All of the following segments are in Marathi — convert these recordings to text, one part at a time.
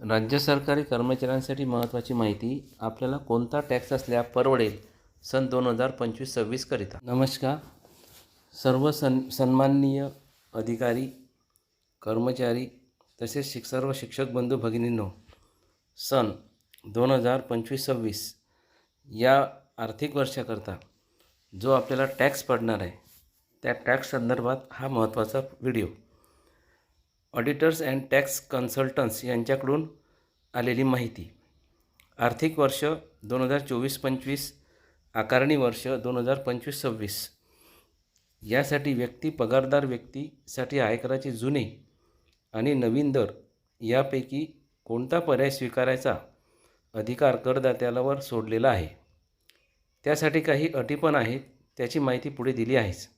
राज्य सरकारी कर्मचाऱ्यांसाठी महत्त्वाची माहिती आपल्याला कोणता टॅक्स असल्या परवडेल सन दोन हजार पंचवीस सव्वीसकरिता नमस्कार. सर्व सन सन्माननीय अधिकारी कर्मचारी तसेच शिक सर्व शिक्षक बंधू भगिनींनो सन दोन हजार पंचवीस सव्वीस या आर्थिक वर्षाकरता जो आपल्याला टॅक्स पडणार आहे त्या टॅक्स संदर्भात हा महत्त्वाचा video. Auditors and tax consultants यांच्याकडून आलेली माहिती. आर्थिक वर्ष दोन हजार चोवीस पंचवीस आकारणी वर्ष दोन हजार पंचवीस सव्वीस. यासाठी व्यक्ती पगारदार व्यक्तीसाठी आयकराचे जुने आणि नवीन दर यापैकी कोणता पर्याय स्वीकारायचा अधिकार करदात्यालावर सोडलेला आहे? त्यासाठी काही अटी पण आहेत त्याची माहिती पुढे दिली आहेच.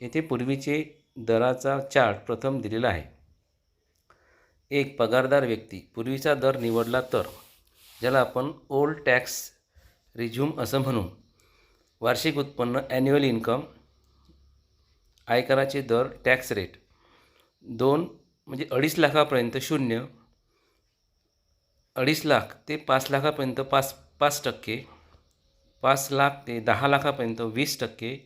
येथे पूर्वीचे दराचा चार्ट प्रथम दिलेला आहे. एक पगारदार व्यक्ती पूर्वीचा दर निवडला तर ज्याला आपण ओल्ड टॅक्स रिझ्यूम असं म्हणू. वार्षिक उत्पन्न ॲन्युअल इन्कम आयकराचे दर टॅक्स रेट दोन म्हणजे अडीच लाखापर्यंत शून्य अडीच लाख ते पाच लाखापर्यंत पाच पाच टक्के पाच लाख ते दहा लाखापर्यंत वीस टक्के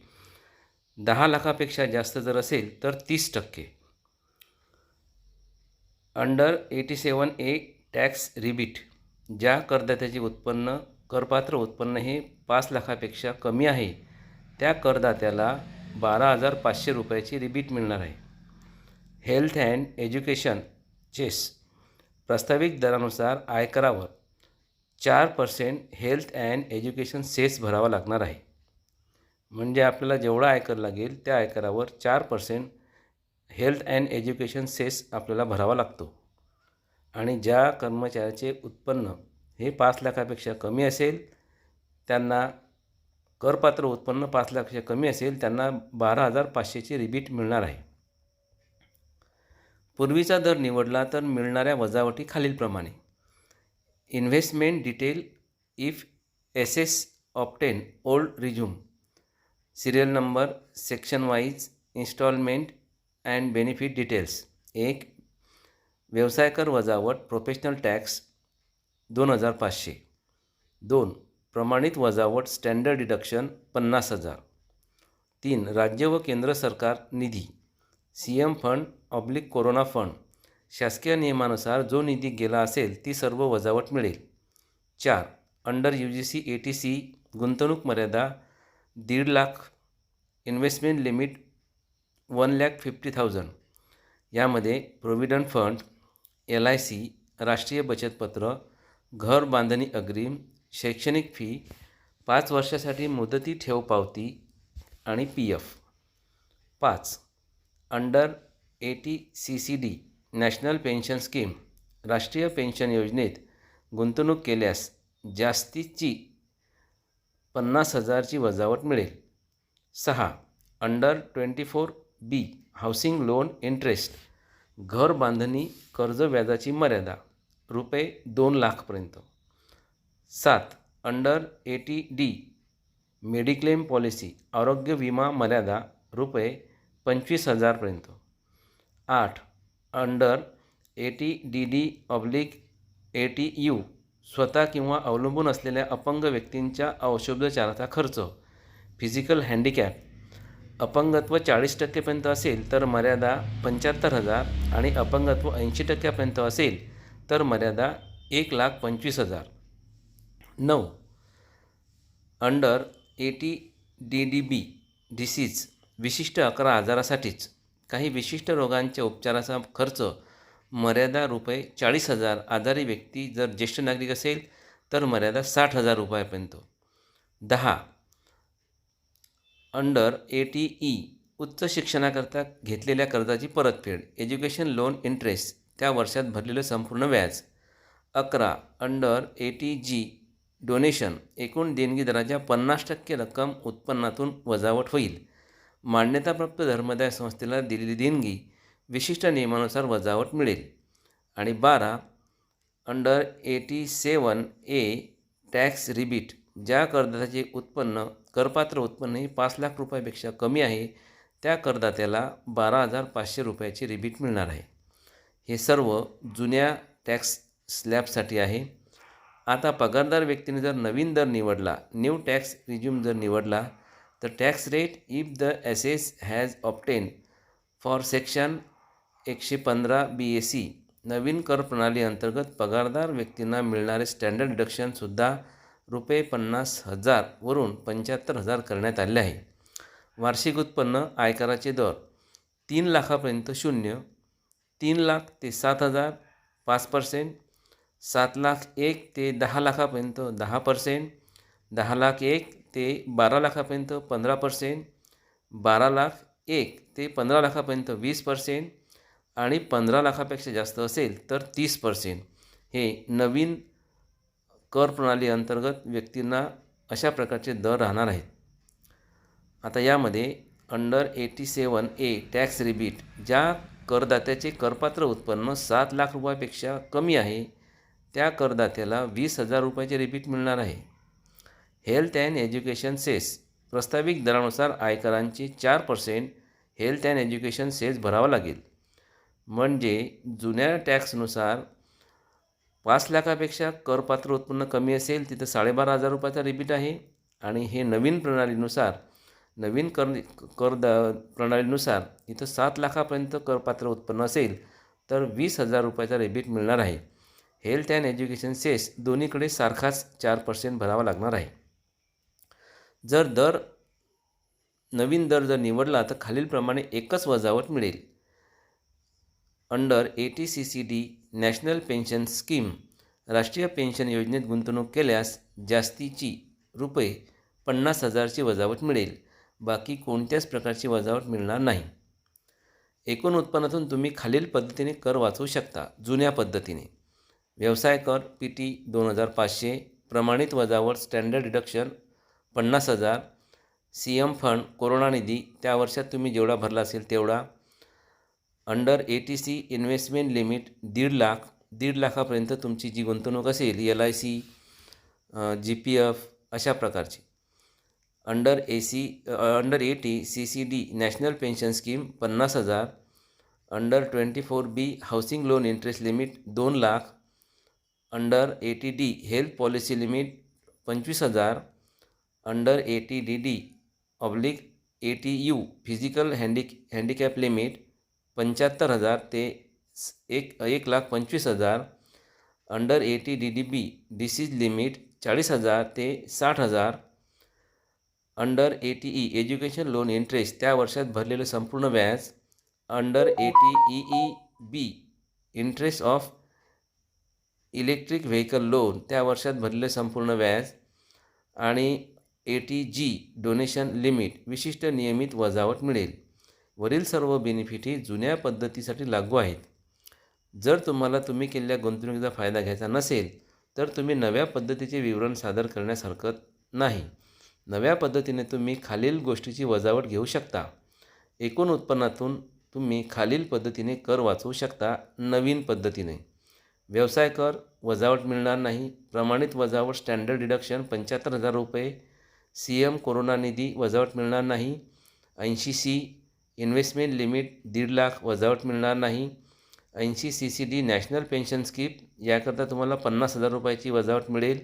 दहा लाखापेक्षा जास्त जर असेल तर तीस टक्के. Under eighty seven A tax rebate ज्या करदात्याचे उत्पन्न करपात्र उत्पन्न हे पाच लाखापेक्षा कमी आहे त्या करदात्याला बारा हजार पाचशे रुपयाची रिबीट मिळणार आहे. हेल्थ अँड एज्युकेशन चेस प्रस्तावित दरानुसार आयकरावर चार percent health and education cess भरावा लागणार आहे. म्हणजे आपल्याला जेवढा आयकर लागेल त्या आयकरावर चार percent health and education cess आपल्याला भरावा लागतो. आणि ज्या कर्मचाऱ्याचे उत्पन्न हे पाच लाखापेक्षा कमी असेल त्यांना करपात्र उत्पन्न पाच लाखापेक्षा कमी असेल त्यांना बारा हजार पाचशेची रिबीट मिळणार आहे. पूर्वीचा दर निवडला तर मिळणाऱ्या वजावटी खालीलप्रमाणे. Investment detail if S S opted old regime. Serial number section wise installment and benefit details. एक व्यवसाय कर वजावट प्रोफेशनल टॅक्स दोन हजार पाचशे. दोन प्रमाणित वजावट स्टँडर्ड डिडक्शन पन्नास हजार. तीन राज्य व केंद्र सरकार निधी. C M fund oblique corona fund शासकीय नियमानुसार जो निधी गेला असेल ती सर्व वजावट मिळेल. चार under U G C A T C गुंतवणूक मर्यादा दीड lakh. Investment limit one lakh fifty thousand. यामध्ये provident fund L I C राष्ट्रीय बचतपत्र घर बांधणी अग्रिम शैक्षणिक फी पाच वर्षासाठी मुदती ठेव पावती आणि पी एफ पाच under A T C C D national pension scheme राष्ट्रीय पेन्शन योजनेत गुंतवणूक केल्यास जास्तीची पन्नास हजारची वजावट मिळेल. सहा under twenty four B housing loan interest घर बांधणी कर्ज व्याजाची मर्यादा रुपये दोन लाखपर्यंत. सात under eighty D mediclaim policy आरोग्य विमा मर्यादा रुपये पंचवीस हजारपर्यंत. आठ under eighty D D oblique A T U स्वतः किंवा अवलंबून असलेल्या अपंग व्यक्तींच्या औषधोपचाराचा खर्च फिजिकल हँडिकॅप अपंगत्व चाळीस टक्केपर्यंत असेल तर मर्यादा पंच्याहत्तर हजार आणि अपंगत्व ऐंशी टक्क्यापर्यंत असेल तर मर्यादा एक लाख पंचवीस हजार. नऊ. Under A T D D B disease विशिष्ट अकरा आजारासाठीच काही विशिष्ट रोगांच्या उपचाराचा खर्च मर्यादा रुपये चाळीस हजार आजारी व्यक्ती जर ज्येष्ठ नागरिक असेल तर मर्यादा साठ हजार रुपयापर्यंत. दहा. अंडर ए टी ई उच्च शिक्षणाकरता घेतलेल्या कर्जाची परतफेड एज्युकेशन लोन इंटरेस्ट त्या वर्षात भरलेलं संपूर्ण व्याज. अकरा under A T G donation एकूण देणगी दराच्या पन्नास टक्के रक्कम उत्पन्नातून वजावट होईल. मान्यताप्राप्त धर्मदाय संस्थेला दिलेली देणगी विशिष्ट नियमानुसार वजावट मिळेल. आणि बारा under A T seven A tax rebate ज्या करदात्याचे उत्पन्न करपात्र उत्पन्न हे पाच लाख रुपयापेक्षा कमी आहे. त्या करदात्याला बारा हजार पाचशे रुपयाची रिबीट मिळणार आहे. हे सर्व जुन्या टॅक्स स्लॅबसाठी आहे. आता पगारदार व्यक्तीने जर नवीन दर निवडला न्यू टॅक्स रिज्यूम जर निवडला तर tax rate if the assessee has opted for section एकशे पंधरा बी ए सी नवीन कर प्रणाली अंतर्गत पगारदार व्यक्तींना मिळणारे स्टँडर्ड डिडक्शनसुद्धा रुपये पन्नास हजारवरून पंच्याहत्तर हजार करण्यात आले आहे. वार्षिक उत्पन्न आयकराचे दर तीन लाखापर्यंत शून्य तीन लाख ते सात हजार पाच पर्सेंट सात लाख एक ते दहा लाखापर्यंत दहा पर्सेंट दहा लाख एक ते बारा लाखापर्यंत पंधरा पर्सेंट बारा लाख एक ते पंधरा लाखापर्यंत वीस पर्सेंट आणि पंधरा लाखापेक्षा जास्त असेल तर तीस पर्सेंट हे नवीन कर प्रणाली अंतर्गत व्यक्तींना अशा प्रकारचे दर राहणार आहेत. आता यामध्ये under eighty seven A tax rebate ज्या करदात्याचे करपात्र उत्पन्न सात लाख रुपयापेक्षा कमी आहे त्या करदात्याला वीस हजार रुपयाचे रिबीट मिळणार आहे. हेल्थ अँड एज्युकेशन सेस प्रस्तावित दरानुसार आयकरांचे चार percent health and education cess भरावा लागेल. म्हणजे जुन्या टॅक्सनुसार पाच लाखापेक्षा करपात्र उत्पन्न कमी असेल तिथं साडेबारा हजार रुपयाचा रिबीट आहे. आणि हे नवीन प्रणालीनुसार नवीन कर कर द प्रणालीनुसार इथं सात लाखापर्यंत करपात्र उत्पन्न असेल तर वीस हजार रुपयाचा रिबीट मिळणार आहे. हेल्थ अँड एज्युकेशन सेस दोन्हीकडे सारखाच चार पर्सेंट भरावा लागणार आहे. जर दर नवीन दर जर निवडला तर खालीलप्रमाणे एकच वजावट मिळेल. Under A T C C D national pension scheme राष्ट्रीय पेन्शन योजनेत गुंतवणूक केल्यास जास्तीची रुपये पन्नास हजारची वजावट मिळेल. बाकी कोणत्याच प्रकारची वजावट मिळणार नाही. एकूण उत्पन्नातून तुम्ही खालील पद्धतीने कर वाचवू शकता. जुन्या पद्धतीने. व्यवसाय कर पी टी दोन हजार पाचशे प्रमाणित वजावट स्टँडर्ड डिडक्शन पन्नास हजार सी एम फंड कोरोना निधी त्या वर्षात तुम्ही जेवढा भरला असेल तेवढा under A T C investment limit दीड लाख दीड लाखापर्यंत तुमची जी गुंतवणूक असेल L I C G P F अशा प्रकारची. Under A C under A T C C D national pension scheme पन्नास हजार. Under twenty four B housing loan interest limit दोन lakh. Under A T D health policy limit पंचवीस हजार. Under A T D D oblique A T U physical handy handicap limit पंच्याहत्तर हजार ते एक एक लाख पंचवीस हजार. Under A T D D B disease limit चाळीस हजार ते साठ हजार. Under A T E education loan interest त्या वर्षात भरलेलं संपूर्ण व्याज. Under A T E E B interest of electric vehicle loan त्या वर्षात भरलेलं संपूर्ण व्याज. आणि A T G donation limit विशिष्ट नियमित वजावट मिळेल. वरील सर्व बेनिफिट जुन्या पद्धतीसाठी लागू आहेत. जर तुम्हाला तुम्ही केलेल्या गुंतवणुकीचा फायदा घ्यायचा नसेल तर तुम्ही नव्या पद्धतीचे विवरण सादर करण्यास हरकत नाही. नव्या पद्धतीने तुम्ही खालील गोष्टीची वजावट घेऊ शकता. एकूण उत्पन्नातून तुम्ही खालील पद्धतीने कर वाचवू शकता नवीन पद्धतीने. व्यवसाय कर वजावट मिळणार नाही. प्रमाणित वजावट स्टँडर्ड डिडक्शन पंच्याहत्तर हजार रुपये. सी एम कोरोना निधी वजावट मिळणार नाही. ऐंशी सी इन्व्हेस्टमेंट लिमिट दीड लाख वजावट मिळणार नाही. ऐंशी C C D national pension scheme याकरता तुम्हाला पन्नास हजार रुपयाची वजावट मिळेल.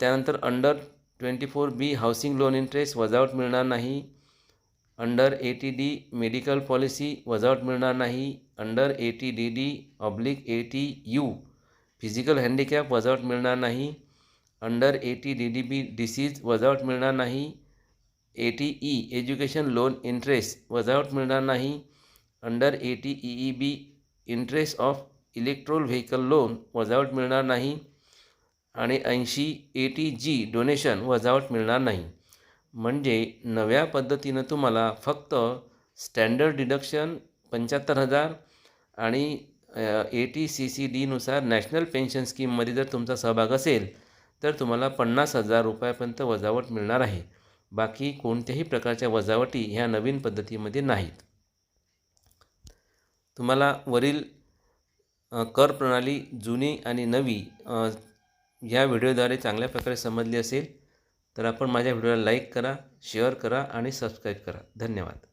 त्यानंतर under twenty four B housing loan interest वजावट मिळणार नाही. Under A T D medical policy वजावट मिळणार नाही. Under A T D D oblique A T U physical handicap वजावट मिळणार नाही. Under A T D D B disease वजावट मिळणार नाही. A T E education loan interest वजावट मिळणार नाही. Under A T E E B interest of electric vehicle loan वजावट मिळणार नाही. आणि ऐंशी ए टी जी डोनेशन वजावट मिळणार नाही. म्हणजे नव्या पद्धतीनं तुम्हाला फक्त स्टँडर्ड डिडक्शन पंच्याहत्तर हजार आणि ए टी सी सी डीनुसार नॅशनल पेन्शन स्कीममध्ये जर तुमचा सहभाग असेल तर तुम्हाला पन्नास हजार रुपयापर्यंत वजावट मिळणार आहे. बाकी कोणत्याही प्रकारच्या वजावटी ह्या नवीन पद्धतीमध्ये नाहीत. तुम्हाला वरील कर प्रणाली जुनी आणि नवी ह्या व्हिडिओद्वारे चांगल्या प्रकारे समजली असेल तर आपण माझ्या व्हिडिओला लाईक करा शेअर करा आणि सबस्क्राईब करा. धन्यवाद.